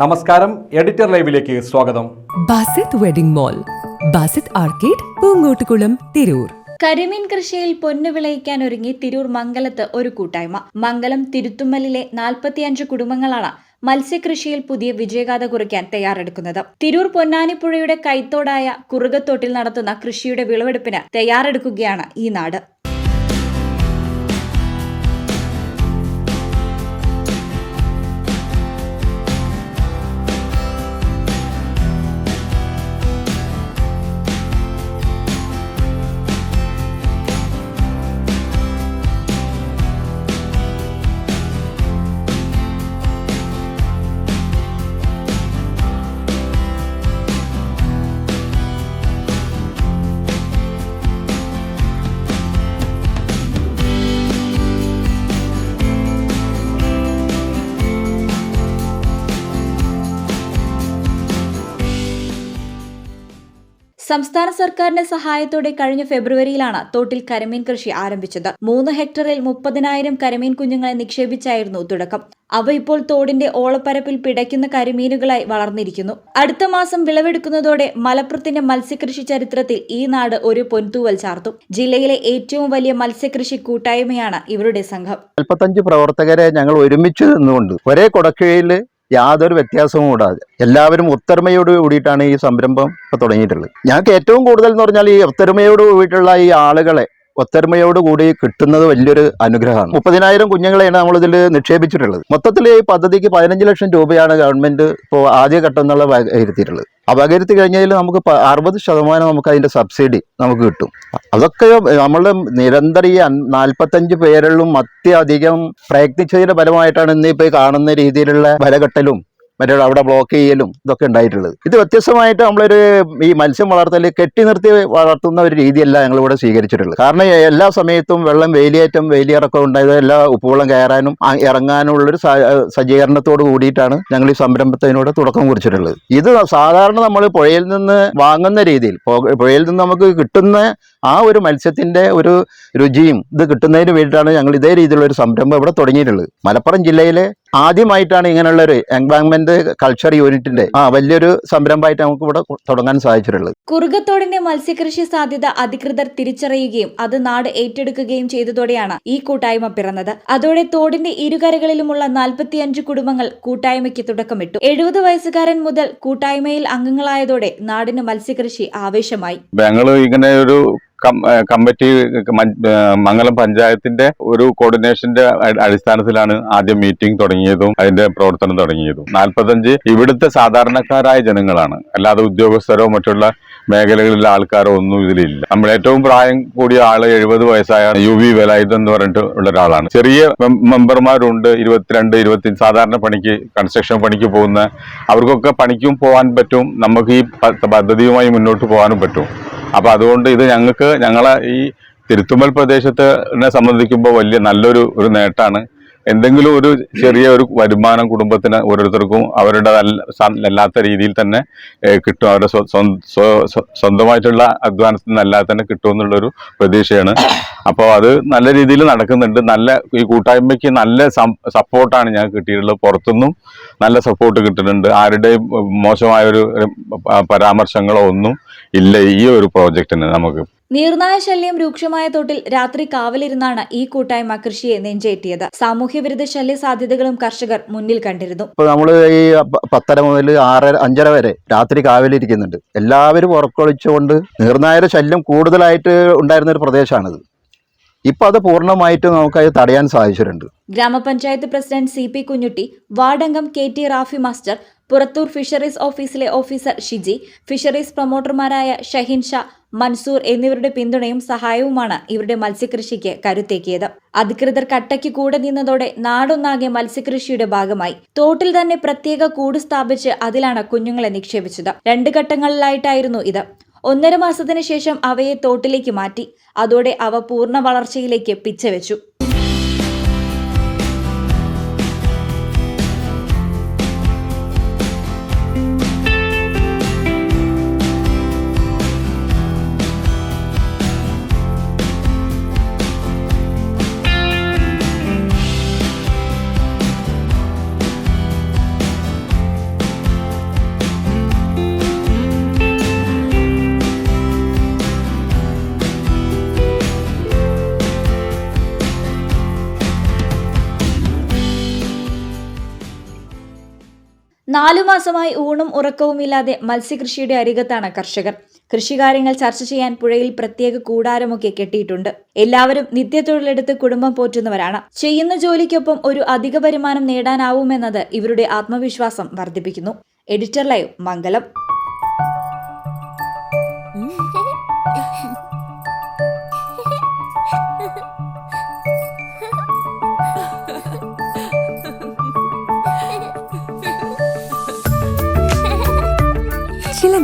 നമസ്കാരം എഡിറ്റർ ലൈവിലേക്ക് സ്വാഗതം. Basith wedding mall Basith arcade Poongottukulam Tirur. കരിമീൻ കൃഷിയിൽ പൊന്നു വിളയിക്കാൻ ഒരുങ്ങി തിരൂർ മംഗലത്ത് ഒരു കൂട്ടായ്മ. മംഗലം തിരുത്തുമ്മലിലെ നാൽപ്പത്തിയഞ്ച് കുടുംബങ്ങളാണ് മത്സ്യകൃഷിയിൽ പുതിയ വിജയഗാഥ കുറിക്കാൻ തയ്യാറെടുക്കുന്നത്. തിരൂർ പൊന്നാനിപ്പുഴയുടെ കൈത്തോടായ കുറുകത്തോട്ടിൽ നടത്തുന്ന കൃഷിയുടെ വിളവെടുപ്പിന് തയ്യാറെടുക്കുകയാണ് ഈ നാട്. സംസ്ഥാന സർക്കാരിന്റെ സഹായത്തോടെ കഴിഞ്ഞ ഫെബ്രുവരിയിലാണ് തോട്ടിൽ കരിമീൻ കൃഷി ആരംഭിച്ചത്. മൂന്ന് ഹെക്ടറിൽ മുപ്പതിനായിരം കരിമീൻ കുഞ്ഞുങ്ങളെ നിക്ഷേപിച്ചായിരുന്നു തുടക്കം. അവ ഇപ്പോൾ തോടിന്റെ ഓളപ്പരപ്പിൽ പിടയ്ക്കുന്ന കരിമീനുകളായി വളർന്നിരിക്കുന്നു. അടുത്ത മാസം വിളവെടുക്കുന്നതോടെ മലപ്പുറത്തിന്റെ മത്സ്യകൃഷി ചരിത്രത്തിൽ ഈ നാട് ഒരു പൊൻതൂവൽ ചാർത്തും. ജില്ലയിലെ ഏറ്റവും വലിയ മത്സ്യകൃഷി കൂട്ടായ്മയാണ് ഇവരുടെ സംഘം. നാൽപ്പത്തഞ്ച് പ്രവർത്തകരെ ഞങ്ങൾ ഒരുമിച്ച് നിന്നുകൊണ്ട് ഒരേ കൊടക്കീഴിൽ യാതൊരു വ്യത്യാസവും കൂടാതെ എല്ലാവരും ഒത്തൊരുമയോട് കൂടിയിട്ടാണ് ഈ സംരംഭം ഇപ്പൊ തുടങ്ങിയിട്ടുള്ളത്. ഞങ്ങൾക്ക് ഏറ്റവും കൂടുതൽ എന്ന് പറഞ്ഞാൽ ഈ ഒത്തൊരുമയോട് കൂടിയിട്ടുള്ള ഈ ആളുകളെ ഒത്തൊരുമയോട് കൂടി കിട്ടുന്നത് വലിയൊരു അനുഗ്രഹമാണ്. മുപ്പതിനായിരം കുഞ്ഞുങ്ങളെയാണ് നമ്മൾ ഇതിൽ നിക്ഷേപിച്ചിട്ടുള്ളത്. മൊത്തത്തിൽ ഈ പദ്ധതിക്ക് പതിനഞ്ച് ലക്ഷം രൂപയാണ് ഗവൺമെന്റ് ഇപ്പോൾ ആദ്യഘട്ടം എന്നുള്ള വകയിരുത്തിയിട്ടുള്ളത് അപകരുത്തി കഴിഞ്ഞാൽ നമുക്ക് അറുപത് ശതമാനം നമുക്ക് അതിന്റെ സബ്സിഡി നമുക്ക് കിട്ടും. അതൊക്കെ നമ്മൾ നിരന്തരം ഈ നാൽപ്പത്തഞ്ച് പേരിലും അത്യധികം പ്രയത്നിച്ചതിന്റെ ഫലമായിട്ടാണ് ഇന്നിപ്പോൾ കാണുന്ന രീതിയിലുള്ള വലകെട്ടലും മറ്റേ അവിടെ ബ്ലോക്ക് ചെയ്യലും ഇതൊക്കെ ഉണ്ടായിട്ടുള്ളത്. ഇത് വ്യത്യസ്തമായിട്ട് നമ്മളൊരു ഈ മത്സ്യം വളർത്തൽ കെട്ടി നിർത്തി വളർത്തുന്ന ഒരു രീതിയല്ല ഞങ്ങളിവിടെ സ്വീകരിച്ചിട്ടുള്ളത്. കാരണം എല്ലാ സമയത്തും വെള്ളം വേലിയേറ്റം വേലിയിറക്കം ഉണ്ടായത് എല്ലാ ഉപ്പുവെള്ളം കയറാനും ഇറങ്ങാനുമുള്ളൊരു സജ്ജീകരണത്തോട് കൂടിയിട്ടാണ് ഞങ്ങൾ ഈ സംരംഭത്തിനോട് തുടക്കം കുറിച്ചിട്ടുള്ളത്. ഇത് സാധാരണ നമ്മൾ പുഴയിൽ നിന്ന് വാങ്ങുന്ന രീതിയിൽ പുഴയിൽ നിന്ന് നമുക്ക് കിട്ടുന്ന ആ ഒരു മത്സ്യത്തിന്റെ ഒരു രുചിയും ഇത് കിട്ടുന്നതിന് വേണ്ടിയിട്ടാണ് ഞങ്ങൾ ഇതേ രീതിയിലുള്ള ഒരു സംരംഭം ഇവിടെ തുടങ്ങിയിട്ടുള്ളത്. മലപ്പുറം ജില്ലയിലെ ആദ്യമായിട്ടാണ് ഇങ്ങനെയുള്ള ഒരു എൻവയൺമെന്റ് കൾച്ചർ യൂണിറ്റിന്റെ ആ വലിയൊരു സംരംഭമായിട്ട് നമുക്ക് ഇവിടെ തുടങ്ങാൻ സാധിച്ചിട്ടുള്ളത്. കുറുകത്തോടിന്റെ മത്സ്യകൃഷി സാധ്യത അധികൃതർ തിരിച്ചറിയുകയും അത് നാട് ഏറ്റെടുക്കുകയും ചെയ്തതോടെയാണ് ഈ കൂട്ടായ്മ പിറന്നത്. അതോടെ തോടിന്റെ ഇരുകരകളിലുമുള്ള നാൽപ്പത്തിയഞ്ച് കുടുംബങ്ങൾ കൂട്ടായ്മയ്ക്ക് തുടക്കമിട്ടു. എഴുപത് വയസ്സുകാരൻ മുതൽ കൂട്ടായ്മയിൽ അംഗങ്ങളായതോടെ നാടിന് മത്സ്യകൃഷി ആവേശമായി. ഞങ്ങൾ ഇങ്ങനെ ഒരു കമ്മിറ്റി മംഗലം പഞ്ചായത്തിന്റെ ഒരു കോർഡിനേഷന്റെ അടിസ്ഥാനത്തിലാണ് ആദ്യം മീറ്റിംഗ് തുടങ്ങിയതും അതിന്റെ പ്രവർത്തനം തുടങ്ങിയതും. നാൽപ്പത്തഞ്ച് ഇവിടുത്തെ സാധാരണക്കാരായ ജനങ്ങളാണ്. അല്ലാതെ ഉദ്യോഗസ്ഥരോ മറ്റുള്ള മേഖലകളിലെ ആൾക്കാരോ ഒന്നും ഇതിലില്ല. നമ്മൾ ഏറ്റവും പ്രായം കൂടിയ ആൾ എഴുപത് വയസ്സായ യു വി വേലായുധം എന്ന് പറഞ്ഞിട്ട് ഉള്ള ഒരാളാണ് ചെറിയ മെമ്പർമാരുണ്ട്. ഇരുപത്തിരണ്ട് ഇരുപത്തി സാധാരണ പണിക്ക് കൺസ്ട്രക്ഷൻ പണിക്ക് പോകുന്ന അവർക്കൊക്കെ പണിക്കും പോകാൻ പറ്റും. നമുക്ക് ഈ പദ്ധതിയുമായി മുന്നോട്ട് പോകാനും പറ്റും. അപ്പൊ അതുകൊണ്ട് ഇത് ഞങ്ങൾക്ക് ഞങ്ങളെ ഈ തിരുത്തുമ്മൽ പ്രദേശത്തിനെ സംബന്ധിക്കുമ്പോൾ വലിയ നല്ലൊരു ഒരു നേട്ടാണ്. എന്തെങ്കിലും ഒരു ചെറിയ ഒരു വരുമാനം കുടുംബത്തിന് ഓരോരുത്തർക്കും അവരുടെ അല്ല- അല്ലാത്ത രീതിയിൽ തന്നെ കിട്ടും. അവരുടെ സ്വ- സ്വ- സ്വ- സ്വ- സ്വന്തമായിട്ടുള്ള അധ്വാനത്തിൽ നിന്നല്ലാതെ തന്നെ കിട്ടുമെന്നുള്ളൊരു പ്രതീക്ഷയാണ്. അപ്പോൾ അത് നല്ല രീതിയിൽ നടക്കുന്നുണ്ട്. നല്ല ഈ കൂട്ടായ്മയ്ക്ക് നല്ല സപ്പോർട്ടാണ് ഞാൻ കിട്ടിയിട്ടുള്ളത്. പുറത്തുനിന്നും നല്ല സപ്പോർട്ട് കിട്ടുന്നുണ്ട്. ആരുടെയും മോശമായൊരു പരാമർശങ്ങളോ ഒന്നും ഇല്ല ഈ ഒരു പ്രോജക്റ്റിന് നമുക്ക്. നീർനായ ശല്യം രൂക്ഷമായ തോട്ടിൽ രാത്രി കാവലിരുന്നാണ് ഈ കൂട്ടായ്മ കൃഷിയെ നെഞ്ചേറ്റിയത്. സാമൂഹ്യവിരുദ്ധ ശല്യ സാധ്യതകളും കർഷകർ മുന്നിൽ കണ്ടിരുന്നു. ഇപ്പൊ നമ്മൾ ഈ പത്തര മുതൽ ആറര അഞ്ചര വരെ രാത്രി കാവലിരിക്കുന്നുണ്ട്. എല്ലാവരും ഉറക്കൊളിച്ചുകൊണ്ട് നീർനായര ശല്യം കൂടുതലായിട്ട് ഉണ്ടായിരുന്ന ഒരു പ്രദേശമാണിത് ഇപ്പൊ അത് പൂർണമായിട്ട് നമുക്കത് തടയാൻ സാധിച്ചിട്ടുണ്ട്. ഗ്രാമപഞ്ചായത്ത് president C P Kunjutty വാർഡംഗം K T Rafi master Purathur fisheries ഓഫീസിലെ ഓഫീസർ ഷിജി ഫിഷറീസ് പ്രൊമോട്ടർമാരായ ഷഹീൻ ഷാ മൻസൂർ എന്നിവരുടെ പിന്തുണയും സഹായവുമാണ് ഇവരുടെ മത്സ്യകൃഷിക്ക് കരുത്തേക്കിയത് അധികൃതർ കട്ടയ്ക്ക് കൂടെ നിന്നതോടെ നാടൊന്നാകെ മത്സ്യകൃഷിയുടെ ഭാഗമായി. തോട്ടിൽ തന്നെ പ്രത്യേക കൂട് സ്ഥാപിച്ച് അതിലാണ് കുഞ്ഞുങ്ങളെ നിക്ഷേപിച്ചത്. രണ്ട് ഘട്ടങ്ങളിലായിട്ടായിരുന്നു ഇത്. ഒന്നര മാസത്തിന് ശേഷം അവയെ തോട്ടിലേക്ക് മാറ്റി. അതോടെ അവ പൂർണ വളർച്ചയിലേക്ക് പിച്ചവെച്ചു. നാലു മാസമായി ഊണും ഉറക്കവുമില്ലാതെ മത്സ്യകൃഷിയുടെ അരികത്താണ് കർഷകർ. കൃഷികാര്യങ്ങൾ ചർച്ച ചെയ്യാൻ പുഴയിൽ പ്രത്യേക കൂടാരമൊക്കെ കെട്ടിയിട്ടുണ്ട്. എല്ലാവരും നിത്യത്തൊഴിലെടുത്ത് കുടുംബം പോറ്റുന്നവരാണ്. ചെയ്യുന്ന ജോലിക്കൊപ്പം ഒരു അധിക വരുമാനം നേടാനാവുമെന്നത് ഇവരുടെ ആത്മവിശ്വാസം വർദ്ധിപ്പിക്കുന്നു. എഡിറ്റർ ലൈവ് മംഗലം.